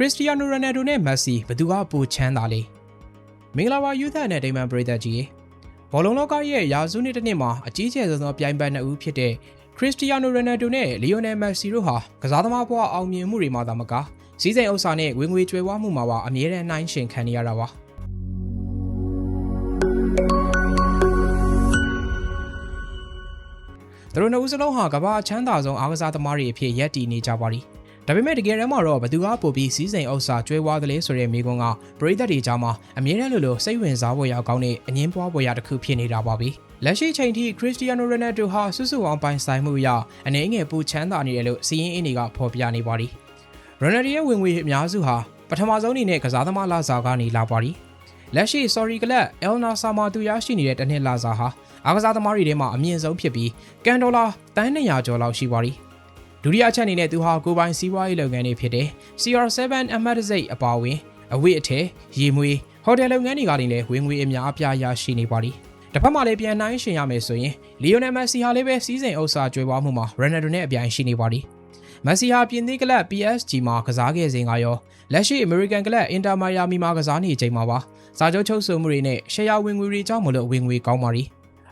ခရစ္စတီယာနိုရိုနယ်ဒိုနဲ့မက်ဆီဘယ်သူကပိုချမ်းသာလဲမင်္ဂလာပါယူသနဲ့ဒိမန်ပရိသတ်ကြီးဘောလုံးလောကရဲ့ရာစုနှစ်တစ်နှစ်မှာအကြီးကျယ်ဆုံးသောပြိုင်ပွဲနှစ်ဦးဖြစ်တဲ့ခရစ္စတီယာနိုရိုနယ်ဒိုနဲ့လီယိုနယ်မက်ဆီတို့ဟာကစားသမားဘဝအောင်မြင်မှုတွေမှာသာမကစီးစိမ်ဥစ္စာနဲ့ဝင်ငွေကြွယ်ဝမှုမှာပါအမြဲတမ်းနှိုင်းယှဉ်ခံနေရတာပါသူတို့နှစ်ဦးစလုံးဟာကမ္ဘာအချမ်းသာဆုံးအားကစားသမားတွေအဖြစ်ရပ်တည်နေကြပါသည် ဒါပေမဲ့တကယ်တမ်းမှာတော့ဘသူကပိုပြီးစီးစိမ်ဥစ္စာကျွဲဝါးသလဲဆိုတဲ့မိကွန်းကပရိသတ်တွေကြားမှာအမြဲတမ်းလိုလိုစိတ်ဝင်စားဖို့ရကောင်းတဲ့အငင်းပွားဖို့ရတစ်ခုဖြစ်နေတာပါပဲလက်ရှိချိန်ထိခရစ္စတီယာနိုရိုနယ်ဒိုဟာစွစွအောင်ပိုင်ဆိုင်မှုအရအနေငယ်ပူချမ်းသာနေတယ်လို့စီးရင်အင်းတွေကဖော်ပြနေပါသည်ရိုနယ်ဒီရဲ့ဝင်ငွေအများစုဟာပထမဆုံးအနေနဲ့ကစားသမားလာစာကနေလာပါသည်လက်ရှိ sorry ကလပ် El Nasa မှာသူရရှိနေတဲ့တစ်နှစ်လာစာဟာအားကစားသမားတွေထဲမှာအမြင့်ဆုံးဖြစ်ပြီးကန်ဒေါ်လာတန်း200ကျော်လောက်ရှိပါသည် ဒုတိယအချက်အနေနဲ့သူဟာကိုပိုင်စီးပွားရေးလုပ်ငန်းတွေဖြစ်တဲ့ CR7 အမတ်တစိတ်အပါအဝင်အဝိအထည်ရေမွေးဟိုတယ်လုပ်ငန်းတွေကနေလည်းဝင်ငွေအများအပြားရရှိနေပါသည်တစ်ဖက်မှာလည်းပြန်နှိုင်းရှင်ရမယ်ဆိုရင်လီယိုနယ်မက်ဆီဟာလည်းပဲစီးစိမ်ဥစ္စာကြွယ်ဝမှုမှာရန်နယ်ဒိုနဲ့အပြိုင်ရှိနေပါသည်မက်ဆီဟာပြင်သစ်ကလပ် PSG မှာကစားခဲ့စဉ်ကရောလက်ရှိ American ကလပ် Inter Miami မှာကစားနေချိန်မှာပါစာချုပ်ချုပ်ဆိုမှုတွေနဲ့ရှယ်ယာဝင်ငွေတွေကြောင့်မလို့ဝင်ငွေကောင်းပါသည်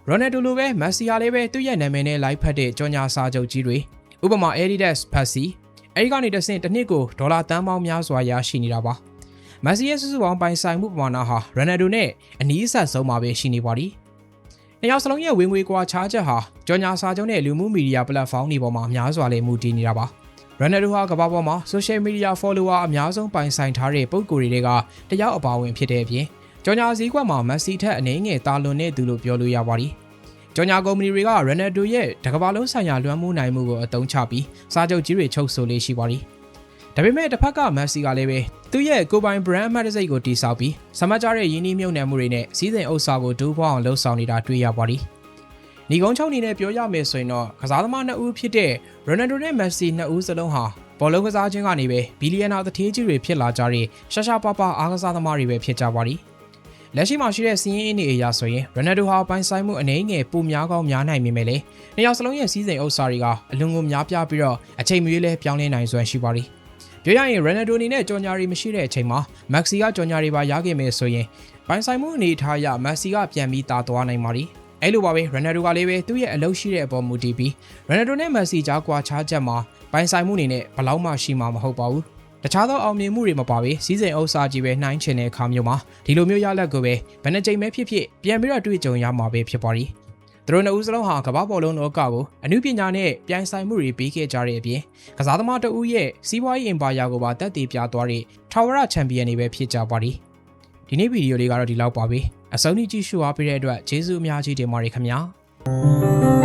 ရိုနယ်ဒိုလိုပဲမက်ဆီဟာလည်းပဲသူ့ရဲ့နာမည်နဲ့လိုက်ဖက်တဲ့ကြော်ညာစာချုပ်ကြီးတွေ ဥပမာ Adidas ဖတ်စီအဲဒီကနေတစ်ဆင့်တစ်နှစ်ကိုဒေါ်လာတန်းပေါင်းများစွာရရှိနေတာပါမက်ဆီရဲ့စုစုပေါင်းပိုင်ဆိုင်မှုပမာဏဟာရိုနယ်ဒိုနဲ့အနီးအဆက်ဆုံးမှာပဲရှိနေပါသည်နှစ်ယောက်စလုံးရဲ့ဝင်ငွေကွာခြားချက်ဟာကြော်ညာစာချုပ်နဲ့လူမှုမီဒီယာပလက်ဖောင်းတွေပေါ်မှာအများစွာလည်းမူတည်နေတာပါရန်နယ်ဒိုဟာကမ္ဘာပေါ်မှာ social media follower အများဆုံးပိုင်ဆိုင်ထားတဲ့ပုံကိုယ်တွေကတယောက်အပါဝင်ဖြစ်တဲ့အပြင်ကြော်ညာစည်းကွက်မှာမက်ဆီထက်အနေငယ်တာလွန်တဲ့သူလို့ပြောလို့ရပါသည် ကြော်ညာကုမ္ပဏီတွေကရန်နယ်ဒိုရဲ့တကမ္ဘာလုံးဆိုင်ရာလွှမ်းမိုးနိုင်မှုကိုအသုံးချပြီးစားချုပ်ကြီးတွေချုပ်ဆိုလေးရှိပါသည်ဒါပေမဲ့တစ်ဖက်ကမက်ဆီကလည်းပဲသူ့ရဲ့ကိုပိုင် brand အမှတ်တစိတ်ကိုတည်ဆောက်ပြီးစမတ်ကြတဲ့ယင်းနှီးမြုပ်နှံမှုတွေနဲ့စီးစိမ်ဥစ္စာကိုဒူးပေါအောင်လှုပ်ဆောင်နေတာတွေ့ရပါသည်။ညီကုန်းချုံအနေနဲ့ပြောရမယ်ဆိုရင်တော့ကစားသမားနှစ်ဦးဖြစ်တဲ့ရိုနယ်ဒိုနဲ့မက်ဆီနှစ်ဦးစလုံးဟာဘောလုံးကစားခြင်းကနေပဲဘီလီယံနာတထေးကြီးတွေဖြစ်လာကြတဲ့ရှာရှာပါပါအားကစားသမားတွေပဲဖြစ်ကြပါသည်။ လက်ရှိမှာရှိတဲ့စီးရင်အင်းတွေအရာဆိုရင်ရိုနယ်ဒိုဟာပိုင်ဆိုင်မှုအနေငယ်ပိုများကောင်းများနိုင်မိမယ်လေ။နှစ်ယောက်စလုံးရဲ့စီးစိမ်ဥစ္စာတွေကအလွန်ကိုများပြားပြီးတော့အချိန်မရွေးလဲပြောင်းလဲနိုင်စွမ်းရှိပါသည်။ပြောရရင်ရန်နယ်ဒိုအနေနဲ့ကြော်ညာရီမရှိတဲ့အချိန်မှာမက်ဆီကကြော်ညာရီပါရခဲ့မယ်ဆိုရင်ပိုင်ဆိုင်မှုအနေထားအရမက်ဆီကပြန်ပြီးတာသွားနိုင်ပါသည်အဲ့လိုပါပဲရန်နယ်ဒိုကလည်းပဲသူ့ရဲ့အလုပ်ရှိတဲ့အပေါ်မူတည်ပြီးရန်နယ်ဒိုနဲ့မက်ဆီကြားကွာခြားချက်မှာပိုင်ဆိုင်မှုအနေနဲ့ဘလောက်မှရှိမှာမဟုတ်ပါဘူး တခြားသောအောင်မြင်မှုတွေမပါဘဲစီးစိမ်ဥစ္စာကြီးပဲနှိုင်းချင်တဲ့အခါမျိုးမှာဒီလိုမျိုးရလက်ကိုပဲဘယ်နှကြိမ်ပဲဖြစ်ဖြစ်ပြန်ပြီးတော့တွေ့ကြုံရမှာပဲဖြစ်ပါသည်သူတို့နှစ်ဦးစလုံးဟာကမ္ဘာပေါ်လုံးလောကကိုအမှုပညာနဲ့ပြိုင်ဆိုင်မှုတွေပေးခဲ့ကြတဲ့အပြင်ကစားသမားတဦးရဲ့စီးပွားရေးအင်ပါယာကိုပါတက်တည်ပြသွားတဲ့ထာဝရချန်ပီယံတွေပဲဖြစ်ကြပါသည်ဒီနေ့ဗီဒီယိုလေးကတော့ဒီလောက်ပါပဲအဆုံးထိကြည့်ရှုအားပေးတဲ့အတွက်ကျေးဇူးအများကြီးတင်ပါတယ်ခင်ဗျာ